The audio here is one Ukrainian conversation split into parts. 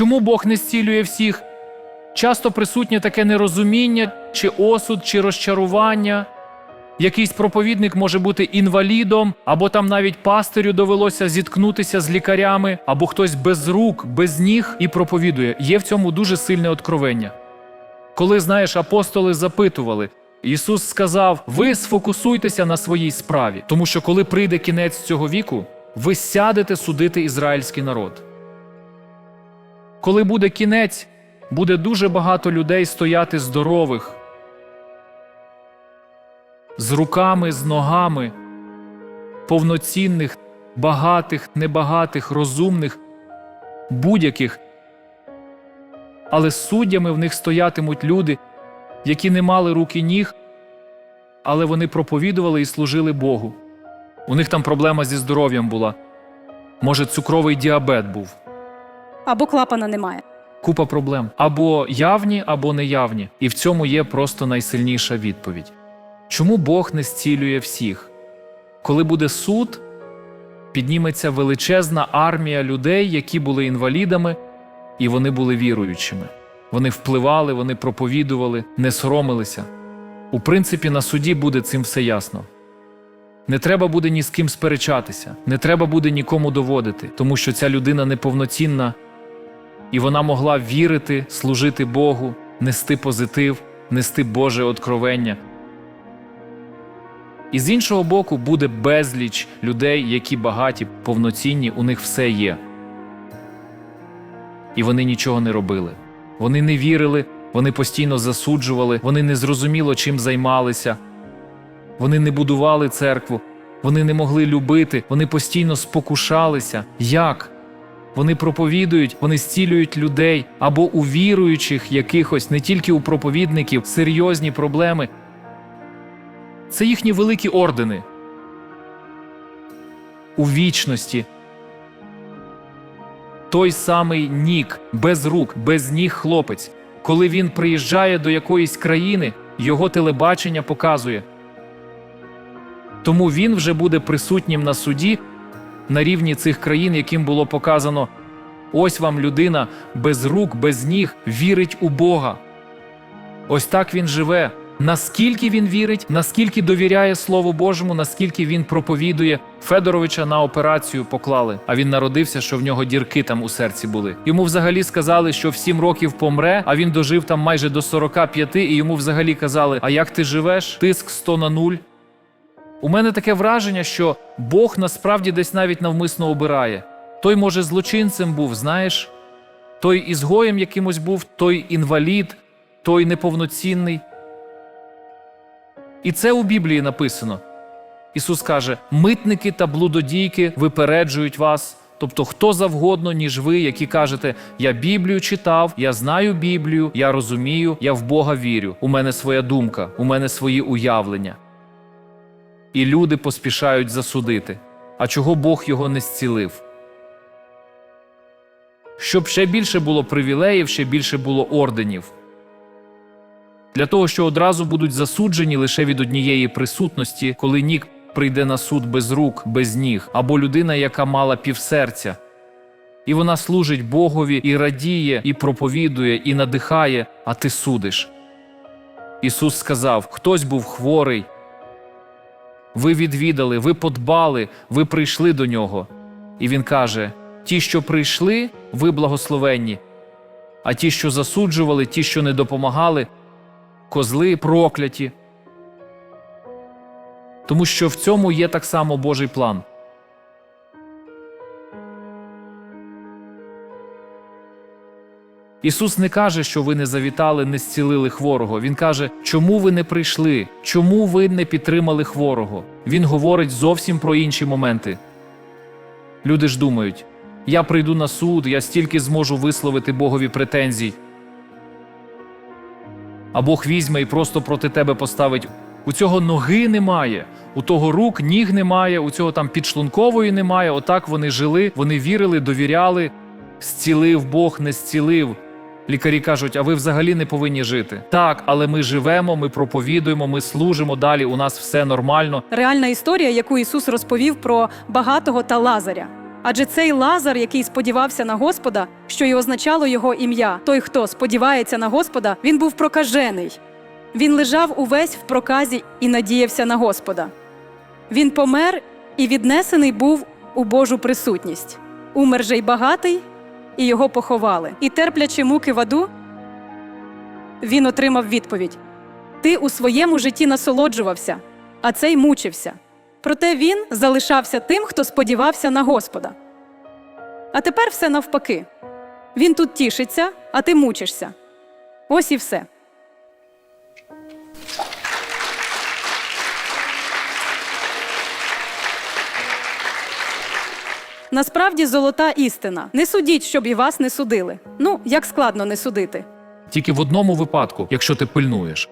Чому Бог не зцілює всіх? Часто присутнє таке нерозуміння, чи осуд, чи розчарування. Якийсь проповідник може бути інвалідом, або там навіть пастирю довелося зіткнутися з лікарями, або хтось без рук, без ніг і проповідує. Є в цьому дуже сильне откровення. Коли, знаєш, апостоли запитували, Ісус сказав: ви сфокусуйтеся на своїй справі, тому що коли прийде кінець цього віку, ви сядете судити ізраїльський народ. Коли буде кінець, буде дуже багато людей стояти здорових, з руками, з ногами, повноцінних, багатих, небагатих, розумних, будь-яких. Але суддями в них стоятимуть люди, які не мали рук і ніг, але вони проповідували і служили Богу. У них там проблема зі здоров'ям була. Може, цукровий діабет був. Або клапана немає. Купа проблем або явні, або неявні. І в цьому є просто найсильніша відповідь. Чому Бог не зцілює всіх? Коли буде суд, підніметься величезна армія людей, які були інвалідами, і вони були віруючими. Вони впливали, вони проповідували, не соромилися. У принципі, на суді буде цим все ясно. Не треба буде ні з ким сперечатися, не треба буде нікому доводити, тому що ця людина неповноцінна, і вона могла вірити, служити Богу, нести позитив, нести Боже откровення. І з іншого боку, буде безліч людей, які багаті, повноцінні, у них все є. І вони нічого не робили. Вони не вірили, вони постійно засуджували, вони не зрозуміло, чим займалися. Вони не будували церкву, вони не могли любити, вони постійно спокушалися. Як? Вони проповідують, вони зцілюють людей або у віруючих якихось, не тільки у проповідників, серйозні проблеми. Це їхні великі ордени. У вічності. Той самий Нік, без рук, без ніг хлопець. Коли він приїжджає до якоїсь країни, його телебачення показує. Тому він вже буде присутнім на суді на рівні цих країн, яким було показано: ось вам людина без рук, без ніг вірить у Бога. Ось так він живе. Наскільки він вірить, наскільки довіряє Слову Божому, наскільки він проповідує, Федоровича на операцію поклали, а він народився, що в нього дірки там у серці були. Йому взагалі сказали, що в 7 років помре, а він дожив там майже до 45, і йому взагалі казали: А як ти живеш? Тиск 100 на 0. У мене таке враження, що Бог насправді десь навіть навмисно обирає. Той, може, злочинцем був, знаєш, той ізгоєм якимось був, той інвалід, той неповноцінний. І це у Біблії написано. Ісус каже: митники та блудодійки випереджують вас. Тобто, хто завгодно, ніж ви, які кажете, я Біблію читав, я знаю Біблію, я розумію, я в Бога вірю. У мене своя думка, у мене свої уявлення. І люди поспішають засудити. А чого Бог його не зцілив? Щоб ще більше було привілеїв, ще більше було орденів. Для того, що одразу будуть засуджені лише від однієї присутності, коли нік прийде на суд без рук, без ніг, або людина, яка мала півсерця. І вона служить Богові і радіє, і проповідує, і надихає, а ти судиш. Ісус сказав: хтось був хворий. Ви відвідали, ви подбали, ви прийшли до нього. І він каже: ті, що прийшли, ви благословенні, а ті, що засуджували, ті, що не допомагали, козли прокляті. Тому що в цьому є так само Божий план. Ісус не каже, що ви не завітали, не зцілили хворого. Він каже, чому ви не прийшли, чому ви не підтримали хворого. Він говорить зовсім про інші моменти. Люди ж думають: я прийду на суд, я стільки зможу висловити Богові претензій. А Бог візьме і просто проти тебе поставить. У цього ноги немає, у того рук, ніг немає, у цього там підшлункової немає. Отак вони жили, вони вірили, довіряли, зцілив Бог, не зцілив. Лікарі кажуть, а ви взагалі не повинні жити. Так, але ми живемо, ми проповідуємо, ми служимо далі. У нас все нормально. Реальна історія, яку Ісус розповів про багатого та Лазаря. Адже цей Лазар, який сподівався на Господа, що й означало його ім'я, той, хто сподівається на Господа, він був прокажений. Він лежав увесь в проказі і надіявся на Господа. Він помер і віднесений був у Божу присутність. Умер же й багатий, і його поховали. І терплячи муки в аду, він отримав відповідь: Ти у своєму житті насолоджувався, а цей мучився. Проте він залишався тим, хто сподівався на Господа. А тепер все навпаки. Він тут тішиться, а ти мучишся. Ось і все. Насправді золота істина. Не судіть, щоб і вас не судили. Ну, як складно не судити. Тільки в одному випадку, якщо ти пильнуєш.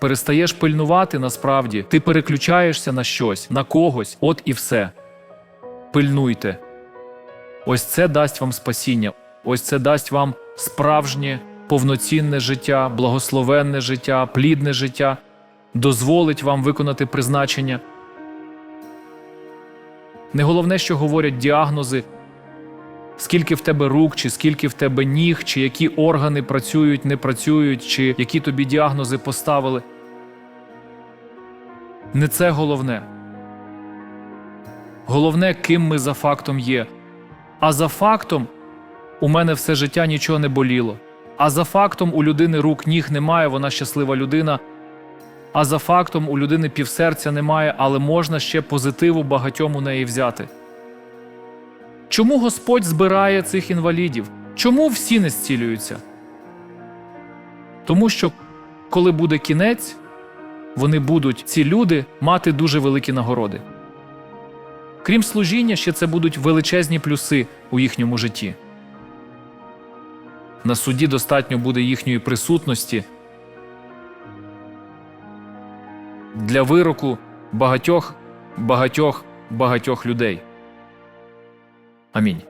Перестаєш пильнувати насправді, ти переключаєшся на щось, на когось, от і все. Пильнуйте. Ось це дасть вам спасіння, ось це дасть вам справжнє, повноцінне життя, благословенне життя, плідне життя, дозволить вам виконати призначення. Не головне, що говорять діагнози, скільки в тебе рук, чи скільки в тебе ніг, чи які органи працюють, не працюють, чи які тобі діагнози поставили. Не це головне. Головне, ким ми за фактом є. А за фактом у мене все життя нічого не боліло. А за фактом у людини рук ніг немає, вона щаслива людина. А за фактом у людини півсерця немає, але можна ще позитиву багатьом у неї взяти. Чому Господь збирає цих інвалідів? Чому всі не зцілюються? Тому що, коли буде кінець, вони будуть, ці люди, мати дуже великі нагороди. Крім служіння, ще це будуть величезні плюси у їхньому житті. На суді достатньо буде їхньої присутності для вироку багатьох, багатьох, багатьох людей. Амінь.